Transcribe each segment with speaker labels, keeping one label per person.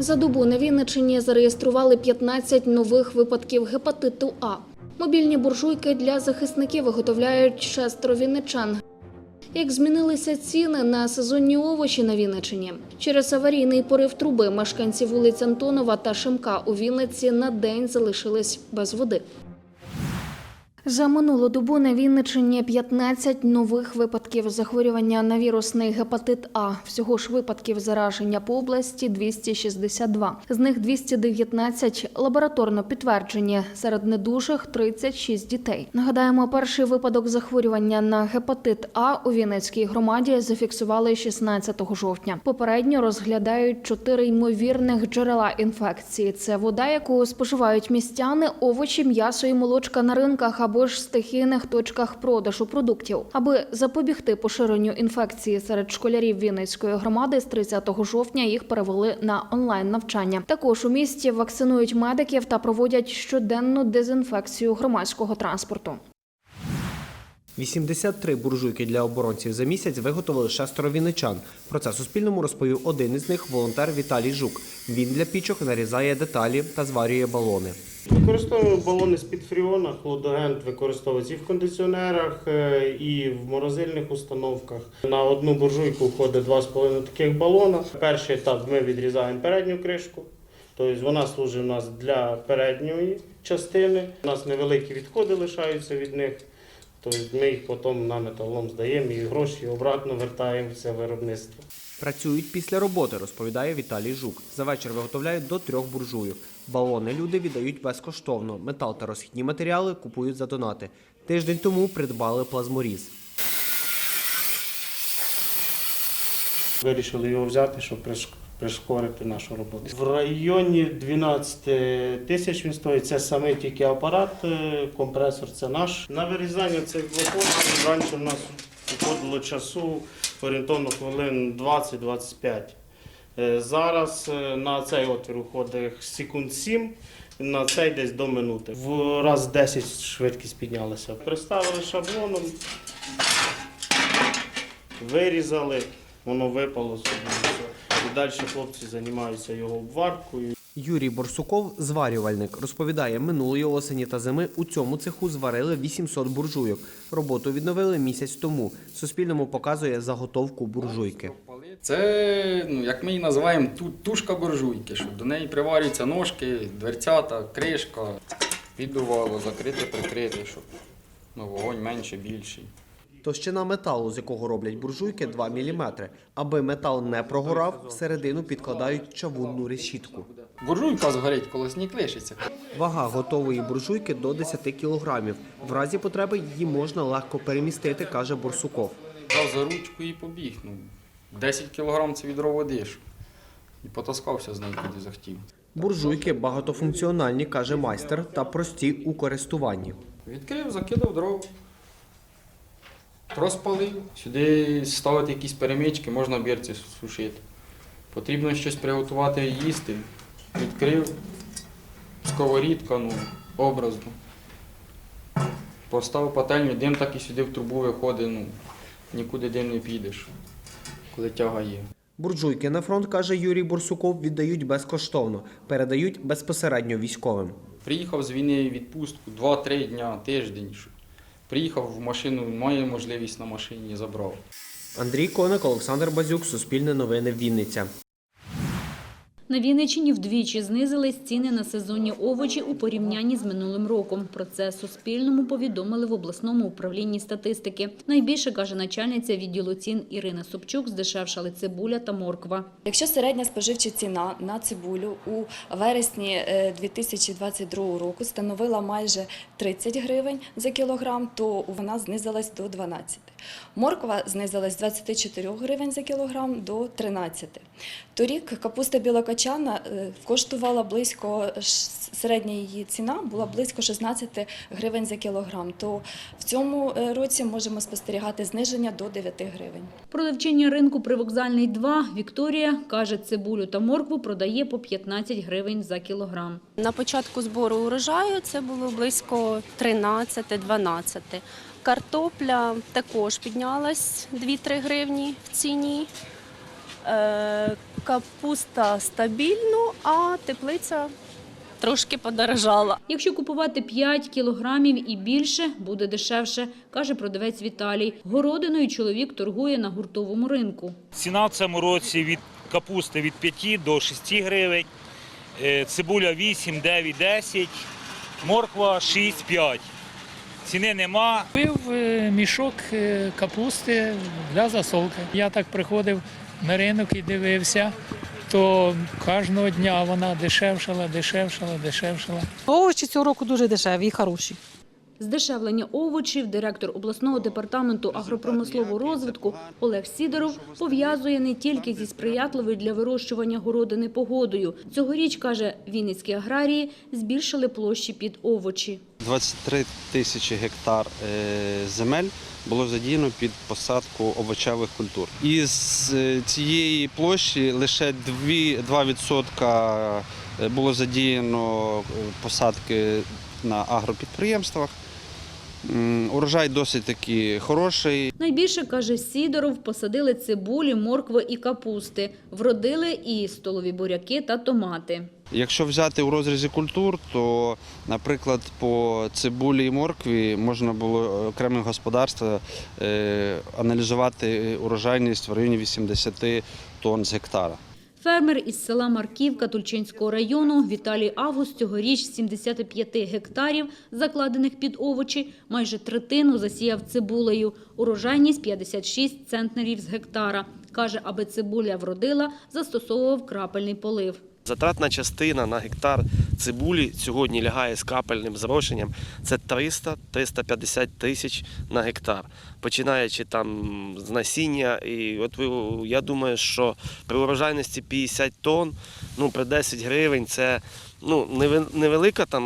Speaker 1: За добу на Вінниччині зареєстрували 15 нових випадків гепатиту А. Мобільні буржуйки для захисників виготовляють шестеро вінничан. Як змінилися ціни на сезонні овочі на Вінниччині? Через аварійний порив труби мешканці вулиць Антонова та Шимка у Вінниці на день залишились без води. За минулу добу на Вінниччині 15 нових випадків захворювання на вірусний гепатит А. Всього ж випадків зараження по області 262. З них 219 лабораторно підтверджені. Серед недужих 36 дітей. Нагадаємо, перший випадок захворювання на гепатит А у Вінницькій громаді зафіксували 16 жовтня. Попередньо розглядають чотири ймовірних джерела інфекції: це вода, яку споживають містяни, овочі, м'ясо і молочка на ринках або ж стихійних точках продажу продуктів. Аби запобігти поширенню інфекції серед школярів Вінницької громади, з 30 жовтня їх перевели на онлайн навчання. Також у місті вакцинують медиків та проводять щоденну дезінфекцію громадського транспорту.
Speaker 2: 83 буржуйки для оборонців за місяць виготовили шестеро вінничан. Про це Суспільному розповів один із них волонтер Віталій Жук. Він для пічок нарізає деталі та зварює балони.
Speaker 3: Використовуємо балони з-під фріона, хлодогент використовується і в кондиціонерах, е, і в морозильних установках. На одну буржуйку входить 2,5 таких балона. Перший етап ми відрізаємо передню кришку, тобто вона служить у нас для передньої частини. У нас невеликі відходи лишаються від них. Тобто ми їх потім на металолом здаємо і гроші обратно вертаємо в це виробництво.
Speaker 2: Працюють після роботи, розповідає Віталій Жук. За вечір виготовляють до трьох буржуйок. Балони люди віддають безкоштовно. Метал та розхідні матеріали купують за донати. Тиждень тому придбали плазморіз.
Speaker 3: Вирішили його взяти, щоб прискорити нашу роботу. В районі 12 тисяч він стоїть. Це саме тільки апарат, е, компресор це наш. На вирізання цих блоків раніше в нас виходило часу орієнтовно хвилин 20-25. Е, Зараз е, на цей отвір уходить секунд 7, на цей десь до минути. В раз 10 швидкість піднялася. Приставили шаблоном, вирізали, воно випало. І далі хлопці займаються його обваркою.
Speaker 2: Юрій Борсуков, зварювальник, розповідає, минулої осені та зими у цьому цеху зварили 800 буржуйок. Роботу відновили місяць тому. Суспільному показує заготовку буржуйки.
Speaker 4: Це, ну, як ми її називаємо, ту- тушка буржуйки, що до неї приварюються ножки, дверцята, кришка, піддувало, закрити, прикрити, щоб ну, вогонь менше, більший.
Speaker 2: Товщина металу, з якого роблять буржуйки, 2 мм. Аби метал не прогорав, всередину підкладають чавунну решітку.
Speaker 4: Буржуйка згорить, коли сніг лишиться.
Speaker 2: Вага готової буржуйки до 10 кілограмів. В разі потреби її можна легко перемістити, каже Борсуков.
Speaker 4: За ручку і побіг. Ну, 10 кілограм це відро води. І потаскався з нею, куди захотів.
Speaker 2: Буржуйки багатофункціональні, каже майстер, та прості у користуванні.
Speaker 4: Відкрив, закидав дров. Розпалив. Сюди ставити якісь перемички, можна бірці сушити. Потрібно щось приготувати і їсти. Відкрив сковорідка, ну, образно. Поставив пательню, дим так і сюди в трубу виходить, ну, нікуди дим не підеш, коли тяга є.
Speaker 2: Буржуйки на фронт, каже Юрій Борсуков, віддають безкоштовно, передають безпосередньо військовим.
Speaker 4: Приїхав з війни відпустку 2-3 дня, тиждень. Приїхав в машину, має можливість на машині, забрав.
Speaker 2: Андрій Коник, Олександр Базюк, Суспільне новини, Вінниця.
Speaker 5: На Вінниччині вдвічі знизились ціни на сезонні овочі у порівнянні з минулим роком. Про це Суспільному повідомили в обласному управлінні статистики. Найбільше, каже начальниця відділу цін Ірина Собчук, здешевшали цибуля та морква.
Speaker 6: Якщо середня споживча ціна на цибулю у вересні е, 2022 року становила майже 30 гривень за кілограм, то вона знизилась до 12. Морква знизилась з 24 гривень за кілограм до 13. Торік капуста білокачана е, коштувала близько середня її ціна була близько 16 гривень за кілограм. То в цьому е, році можемо спостерігати зниження до 9 гривень.
Speaker 5: Продавчиня ринку привокзальний 2 Вікторія каже, цибулю та моркву продає по 15 гривень за кілограм.
Speaker 7: На початку збору урожаю це було близько 13-12. Картопля також піднялась 2-3 гривні в ціні. Е, Капуста стабільно, а теплиця трошки подорожала.
Speaker 5: Якщо купувати 5 кілограмів і більше, буде дешевше, каже продавець Віталій. Городиною чоловік торгує на гуртовому ринку.
Speaker 8: Ціна в цьому році від капусти від 5 до 6 гривень, е, цибуля 8, 9, 10, морква 6, 5. Ціни нема.
Speaker 9: Купив е, мішок е, капусти для засолки. Я так приходив на ринок і дивився, то кожного дня вона дешевшала, дешевшала, дешевшала.
Speaker 10: Овочі цього року дуже дешеві і хороші.
Speaker 5: Здешевлення овочів директор обласного департаменту агропромислового розвитку Олег Сідоров пов'язує не тільки зі сприятливою для вирощування городини погодою. Цьогоріч, каже, вінницькі аграрії збільшили площі під овочі.
Speaker 11: 23 тисячі гектар е, земель було задіяно під посадку овочевих культур. Із е, цієї площі лише 2, 2% е, було задіяно посадки на агропідприємствах. Урожай досить таки хороший.
Speaker 5: Найбільше, каже Сідоров, посадили цибулі, моркви і капусти. Вродили і столові буряки та томати.
Speaker 11: Якщо взяти у розрізі культур, то, наприклад, по цибулі і моркві можна було окремим господарства е, аналізувати урожайність в районі 80 тонн з гектара.
Speaker 5: Фермер із села Марківка Тульчинського району Віталій Август цьогоріч з 75 гектарів, закладених під овочі, майже третину засіяв цибулею. Урожайність 56 центнерів з гектара. Каже, аби цибуля вродила, застосовував крапельний полив.
Speaker 12: Затратна частина на гектар цибулі сьогодні лягає з капельним зрошенням. Це 300-350 тисяч на гектар, починаючи там з насіння. І от ви- я думаю, що при урожайності 50 тонн, ну при 10 гривень це ну, неве- невелика там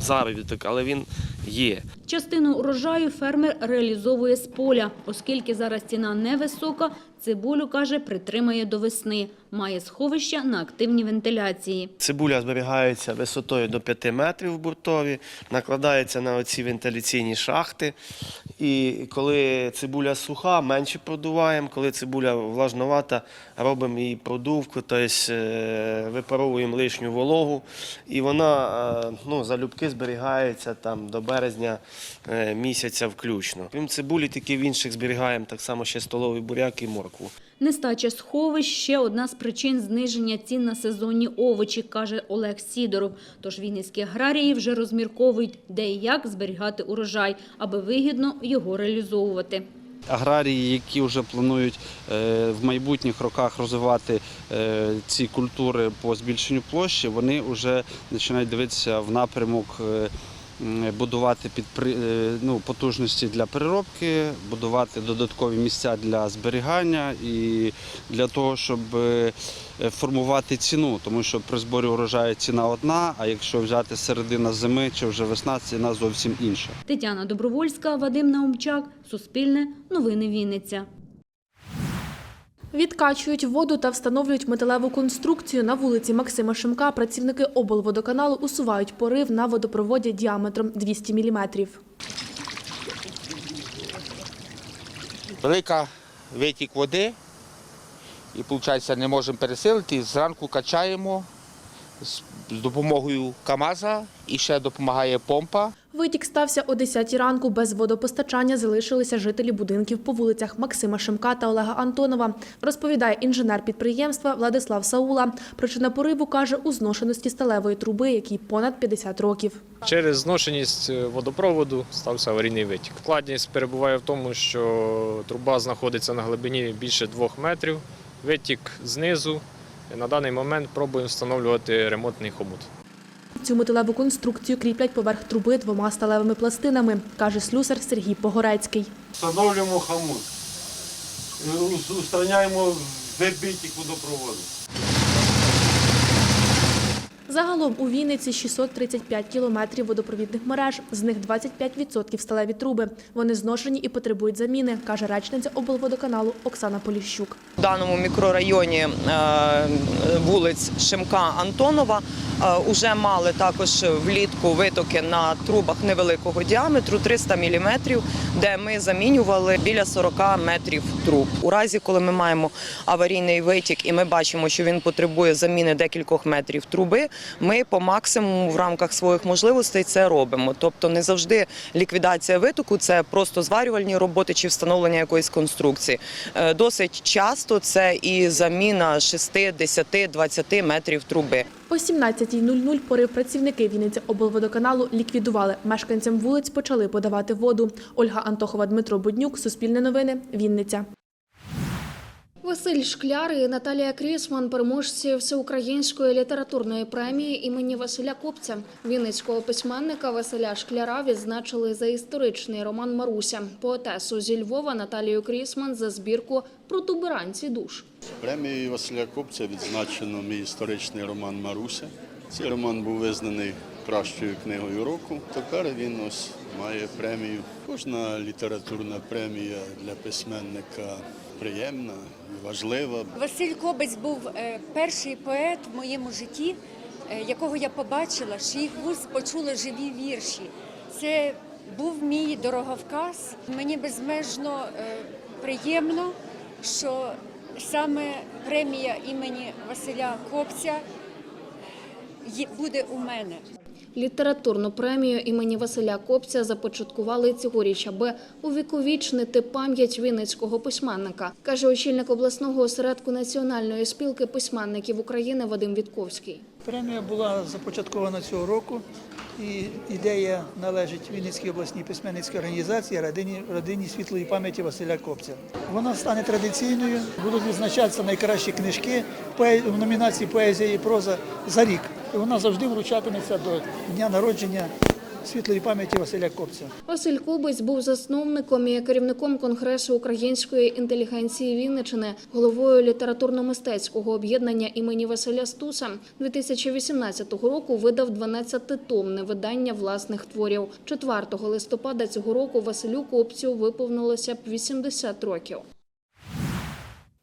Speaker 12: заробіток, але він є.
Speaker 5: Частину урожаю фермер реалізовує з поля. Оскільки зараз ціна невисока, цибулю, каже, притримає до весни. Має сховища на активній вентиляції.
Speaker 12: Цибуля зберігається висотою до 5 метрів в буртові, накладається на оці вентиляційні шахти. І коли цибуля суха, менше продуваємо. Коли цибуля влажновата, робимо її продувку, тобто випаровуємо лишню вологу. І вона е, ну, залюбки зберігається там, до березня е, місяця включно. Крім цибулі, тільки в інших зберігаємо так само ще столовий буряк і моркву.
Speaker 5: Нестача сховищ – ще одна з причин зниження цін на сезонні овочі, каже Олег Сідоров. Тож вінницькі аграрії вже розмірковують, де і як зберігати урожай, аби вигідно його реалізовувати.
Speaker 11: Аграрії, які вже планують е, в майбутніх роках розвивати е, ці культури по збільшенню площі, вони вже починають дивитися в напрямок е, будувати підпри... е, ну, потужності для переробки, будувати додаткові місця для зберігання і для того, щоб е, формувати ціну, тому що при зборі урожаю ціна одна, а якщо взяти середина зими чи вже весна, ціна зовсім інша.
Speaker 5: Тетяна Добровольська, Вадим Наумчак, Суспільне, Новини Вінниця.
Speaker 13: Відкачують воду та встановлюють металеву конструкцію на вулиці Максима Шимка. Працівники облводоканалу усувають порив на водопроводі діаметром 200 мм.
Speaker 14: велика витік води, і виходить, не можемо пересилити. Зранку качаємо з допомогою КАМАЗа і ще допомагає помпа.
Speaker 13: Витік стався о 10 ранку. Без водопостачання залишилися жителі будинків по вулицях Максима Шимка та Олега Антонова. Розповідає інженер підприємства Владислав Саула. Причина пориву каже у зношеності сталевої труби, якій понад 50 років.
Speaker 15: Через зношеність водопроводу стався аварійний витік. Складність перебуває в тому, що труба знаходиться на глибині більше двох метрів. Витік знизу. На даний момент пробуємо встановлювати ремонтний хомут.
Speaker 13: Цю металеву конструкцію кріплять поверх труби двома сталевими пластинами, каже слюсар Сергій Погорецький.
Speaker 16: Встановлюємо хамут, устраняємо вибиток водопроводу.
Speaker 13: Загалом у Вінниці 635 кілометрів водопровідних мереж, з них 25% сталеві труби. Вони зношені і потребують заміни, каже речниця облводоканалу Оксана Поліщук.
Speaker 16: В даному мікрорайоні е, вулиць Шимка Антонова вже мали також влітку витоки на трубах невеликого діаметру 300 мм, де ми замінювали біля 40 метрів труб. У разі, коли ми маємо аварійний витік і ми бачимо, що він потребує заміни декількох метрів труби, ми по максимуму в рамках своїх можливостей це робимо.Тобто не завжди ліквідація витоку це просто зварювальні роботи чи встановлення якоїсь конструкції. Е, Досить часто це і заміна 6, 10, 20 метрів труби.
Speaker 13: О 17.00 порив працівники Вінниця облводоканалу ліквідували. Мешканцям вулиць почали подавати воду. Ольга Антохова, Дмитро Буднюк, Суспільне новини, Вінниця.
Speaker 1: Василь Шкляр і Наталія Крісман, переможці всеукраїнської літературної премії імені Василя Копця. Вінницького письменника Василя Шкляра відзначили за історичний роман Маруся, поетесу зі Львова Наталію Крісман за збірку «Протуберанці душ».
Speaker 17: Премією Василя Копця відзначено мій історичний роман Маруся. Цей роман був визнаний кращою книгою року. Тепер він ось має премію. Кожна літературна премія для письменника приємна важлива.
Speaker 18: Василь Кобець був е, перший поет в моєму житті, е, якого я побачила, що їх вуст почули живі вірші. Це був мій дороговказ. Мені безмежно е, приємно, що саме премія імені Василя Кобця буде у мене.
Speaker 1: Літературну премію імені Василя Копця започаткували цьогоріч, аби увіковічнити пам'ять вінницького письменника, каже очільник обласного осередку Національної спілки письменників України Вадим Вітковський.
Speaker 19: Премія була започаткована цього року, і ідея належить Вінницькій обласній письменницькій організації родині, родині світлої пам'яті Василя Копця. Вона стане традиційною, будуть відзначатися найкращі книжки в номінації поезія і проза за рік. І вона завжди вручатиметься до дня народження світлої пам'яті Василя Копця.
Speaker 1: Василь Кубець був засновником і керівником Конгресу української інтелігенції Вінничини, головою літературно-мистецького об'єднання імені Василя Стуса. 2018 року видав 12-томне видання власних творів. 4 листопада цього року Василю Копцю виповнилося б 80 років.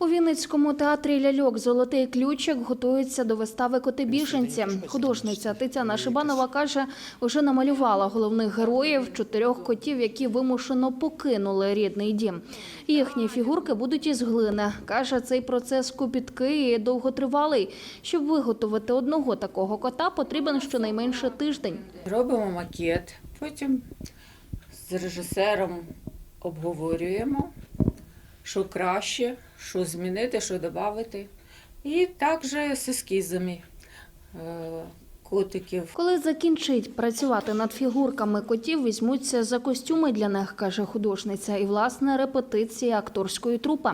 Speaker 1: У Вінницькому театрі ляльок Золотий ключик готується до вистави Коти біженці. Художниця Тетяна Шибанова каже, вже намалювала головних героїв чотирьох котів, які вимушено покинули рідний дім. Їхні фігурки будуть із глини. каже, цей процес копіткий і довготривалий. Щоб виготовити одного такого кота, потрібен щонайменше тиждень.
Speaker 20: Робимо макет, потім з режисером обговорюємо, що краще, що змінити, що додати. І також з ескізами е, котиків.
Speaker 1: Коли закінчить працювати над фігурками котів, візьмуться за костюми для них, каже художниця, і власне репетиції акторської трупи.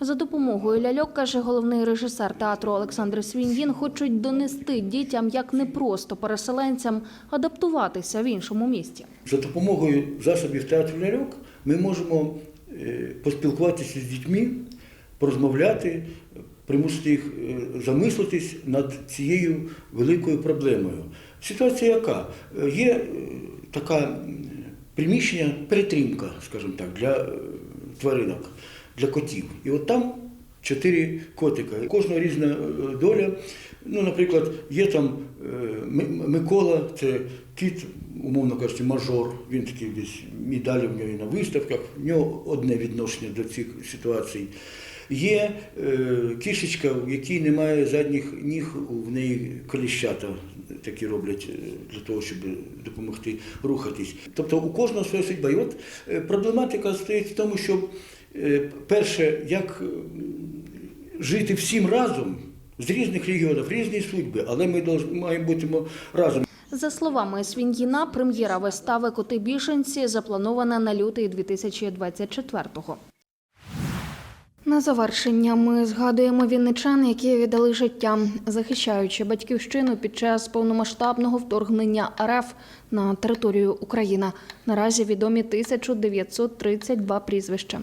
Speaker 1: За допомогою ляльок, каже головний режисер театру Олександр Свіньїн, хочуть донести дітям, як непросто переселенцям адаптуватися в іншому місті.
Speaker 21: За допомогою засобів театру ляльок ми можемо е, поспілкуватися з дітьми, порозмовляти, примусити їх е, замислитись над цією великою проблемою. Ситуація яка? Е, Є е, така приміщення, перетримка, скажімо так, для тваринок, для котів. І от там чотири котика. У Кожного різна доля. Ну, наприклад, є там Микола, це кіт, умовно кажучи, мажор. Він такий десь медалі в нього і на виставках. В нього одне відношення до цих ситуацій. Є е, кішечка, в якій немає задніх ніг, в неї коліщата такі роблять е, для того, щоб допомогти рухатись. Тобто у кожного своя судьба. І от е, проблематика стоїть в тому, що перше, як жити всім разом з різних регіонів, різні судьби, але ми маємо бути разом.
Speaker 1: За словами Свіньїна, прем'єра вистави Коти біженці запланована на лютий 2024-го. На завершення ми згадуємо вінничан, які віддали життя, захищаючи батьківщину під час повномасштабного вторгнення РФ на територію України. Наразі відомі 1932 прізвища.